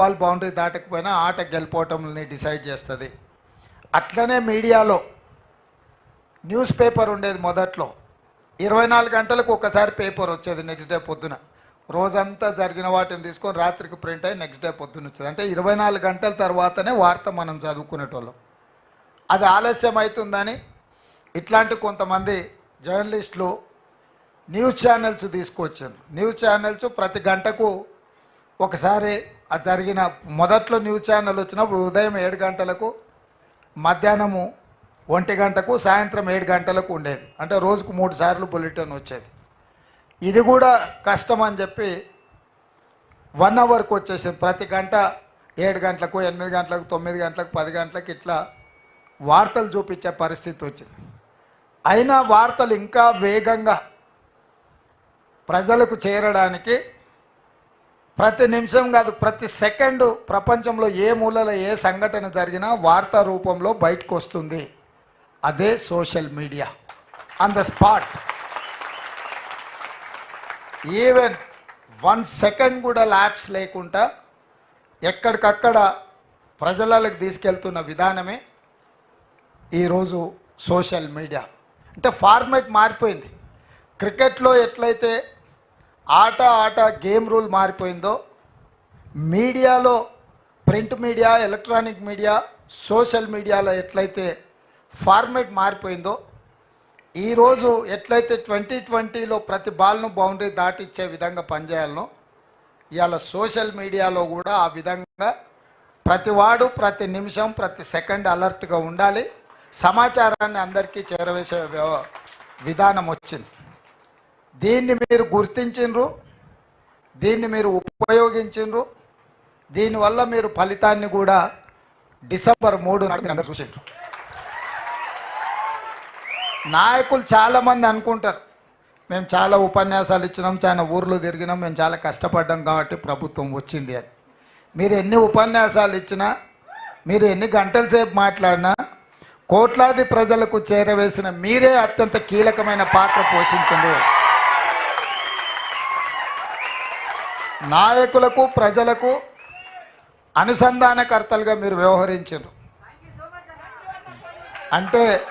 Ball boundary దాటకపోయినా ఆట గెలిపోవటంని decide చేస్తుంది. అట్లనే మీడియాలో న్యూస్ పేపర్ ఉండేది మొదట్లో. ఇరవై నాలుగు గంటలకు ఒకసారి పేపర్ వచ్చేది నెక్స్ట్ డే పొద్దున. రోజంతా జరిగిన వాటిని తీసుకొని రాత్రికి ప్రింట్ అయ్యి నెక్స్ట్ డే పొద్దున వచ్చేది. అంటే ఇరవై నాలుగు గంటల తర్వాతనే వార్త మనం చదువుకునేటోళ్ళం. అది ఆలస్యం అవుతుందని ఇట్లాంటి కొంతమంది జర్నలిస్టులు న్యూస్ ఛానల్స్ తీసుకొచ్చారు. న్యూస్ ఛానల్స్ ప్రతి గంటకు ఒకసారి జరిగిన మొదట్లో న్యూస్ ఛానల్ వచ్చినప్పుడు ఉదయం ఏడు గంటలకు మధ్యాహ్నము ఒంటి గంటకు సాయంత్రం ఏడు గంటలకు ఉండేది. అంటే రోజుకు మూడు సార్లు బులెటిన్ వచ్చేది. ఇది కూడా కష్టం అని చెప్పి వన్ అవర్కి వచ్చేసింది. ప్రతి గంట ఏడు గంటలకు ఎనిమిది గంటలకు తొమ్మిది గంటలకు పది గంటలకు ఇట్లా వార్తలు చూపించే పరిస్థితి వచ్చింది. అయినా వార్తలు ఇంకా వేగంగా ప్రజలకు చేరడానికి ప్రతి నిమిషం కాదు ప్రతి సెకండు ప్రపంచంలో ఏ మూలలో ఏ సంఘటన జరిగినా వార్తా రూపంలో బయటకు వస్తుంది అదే social media. On the spot even one second కూడా ల్యాబ్స్ లేకుండా ఎక్కడికక్కడ ప్రజలకు తీసుకెళ్తున్న విధానమే ఈరోజు సోషల్ మీడియా. అంటే ఫార్మేట్ మారిపోయింది. క్రికెట్లో ఎట్లయితే ఆట ఆట గేమ్ రూల్ మారిపోయిందో మీడియాలో print media electronic media social మీడియాలో ఎట్లయితే ఫార్మేట్ మారిపోయిందో ఈరోజు ఎట్లయితే ట్వంటీ ట్వంటీలో ప్రతి బాల్ను బౌండరీ దాటిచ్చే విధంగా పనిచేయాలనో ఇవాళ సోషల్ మీడియాలో కూడా ఆ విధంగా ప్రతివాడు ప్రతి నిమిషం ప్రతి సెకండ్ అలర్ట్గా ఉండాలి. సమాచారాన్ని అందరికీ చేరవేసే విధానం వచ్చింది. దీన్ని మీరు గుర్తించిండ్రు దీన్ని మీరు ఉపయోగించిండ్రు దీనివల్ల మీరు ఫలితాన్ని కూడా డిసెంబర్ మూడు నాడు మీరు అందరూ చూసిండ్రు నాయకులు చాలామంది అనుకుంటారు మేము చాలా ఉపన్యాసాలు ఇచ్చినాం చాలా ఊర్లు తిరిగినాం మేము చాలా కష్టపడ్డాం కాబట్టి ప్రభుత్వం వచ్చింది అని. మీరు ఎన్ని ఉపన్యాసాలు ఇచ్చినా మీరు ఎన్ని గంటల సేపు మాట్లాడినా కోట్లాది ప్రజలకు చేరవేసిన మీరే అత్యంత కీలకమైన పాత్ర పోషించండి. నాయకులకు ప్రజలకు అనుసంధానకర్తలుగా మీరు వ్యవహరించారు. అంటే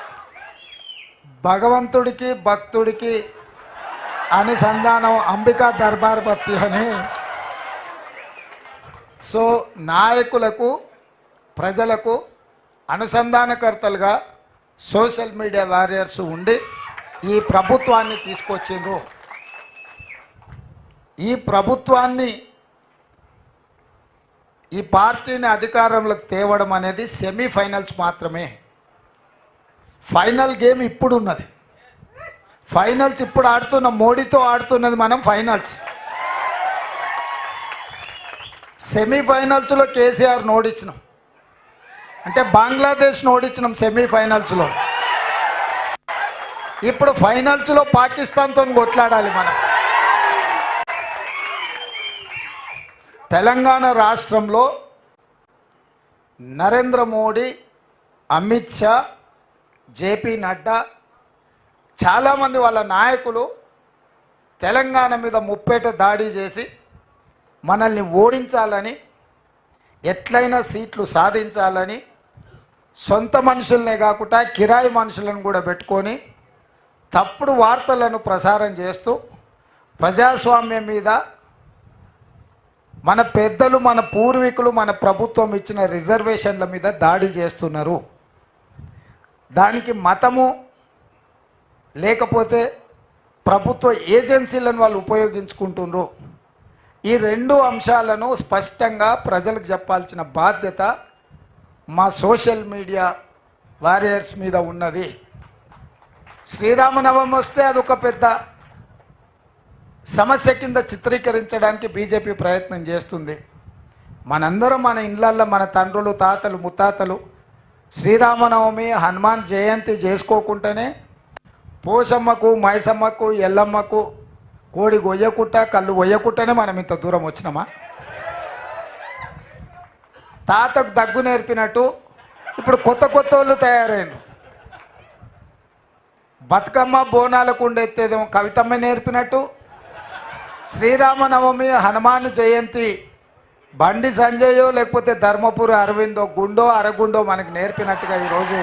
భగవంతుడికి భక్తుడికి అనుసంధానం అంబికా దర్బార్ భక్తి అని. సో నాయకులకు ప్రజలకు అనుసంధానకర్తలుగా సోషల్ మీడియా వారియర్స్ ఉండి ఈ ప్రభుత్వాన్ని తీసుకొచ్చిండ్రు. ఈ ప్రభుత్వాన్ని ఈ పార్టీని అధికారంలోకి తేవడం అనేది సెమీఫైనల్స్ మాత్రమే. ఫైనల్ గేమ్ ఇప్పుడు ఉన్నది ఫైనల్స్ ఇప్పుడు ఆడుతున్న మోడీతో ఆడుతున్నది మనం ఫైనల్స్. సెమీఫైనల్స్లో కేసీఆర్ ఓడించినాం అంటే బంగ్లాదేశ్ ఓడించినాం సెమీఫైనల్స్లో. ఇప్పుడు ఫైనల్స్లో పాకిస్తాన్తో కొట్లాడాలి మనం. తెలంగాణ రాష్ట్రంలో నరేంద్ర మోడీ అమిత్ షా జేపీ నడ్డా చాలామంది వాళ్ళ నాయకులు తెలంగాణ మీద ముప్పేట దాడి చేసి మనల్ని ఓడించాలని ఎట్లయినా సీట్లు సాధించాలని సొంత మనుషుల్నే కాకుండా కిరాయి మనుషులను కూడా పెట్టుకొని తప్పుడు వార్తలను ప్రసారం చేస్తూ ప్రజాస్వామ్యం మీద మన పెద్దలు మన పూర్వీకులు మన ప్రభుత్వం ఇచ్చిన రిజర్వేషన్ల మీద దాడి చేస్తున్నారు. దానికి మతము లేకపోతే ప్రభుత్వ ఏజెన్సీలను వాళ్ళు ఉపయోగించుకుంటున్నారు ఈ రెండు అంశాలను స్పష్టంగా ప్రజలకు చెప్పాల్సిన బాధ్యత మా సోషల్ మీడియా వారియర్స్ మీద ఉన్నది. శ్రీరామనవమి వస్తే అదొక పెద్ద సమస్య కింద చిత్రీకరించడానికి బీజేపీ ప్రయత్నం చేస్తుంది. మనందరం మన ఇళ్ళల్లో మన తండ్రులు తాతలు ముత్తాతలు శ్రీరామనవమి హనుమాన్ జయంతి చేసుకోకుండానే పోసమ్మకు మైసమ్మకు ఎల్లమ్మకు కోడి గొయ్యకుట్ట కళ్ళు గొయ్యకుట్టనే మనం ఇంత దూరం వచ్చినామా? తాతకు దగ్గు నేర్పినట్టు ఇప్పుడు కొత్త కొత్త వాళ్ళు తయారైన బతుకమ్మ బోనాలకు ఉండేదేమో కవితమ్మ నేర్పినట్టు శ్రీరామనవమి హనుమాన్ జయంతి బండి సంజయో లేకపోతే ధర్మపురి అరవిందో గుండో అరగుండో మనకు నేర్పినట్టుగా ఈరోజు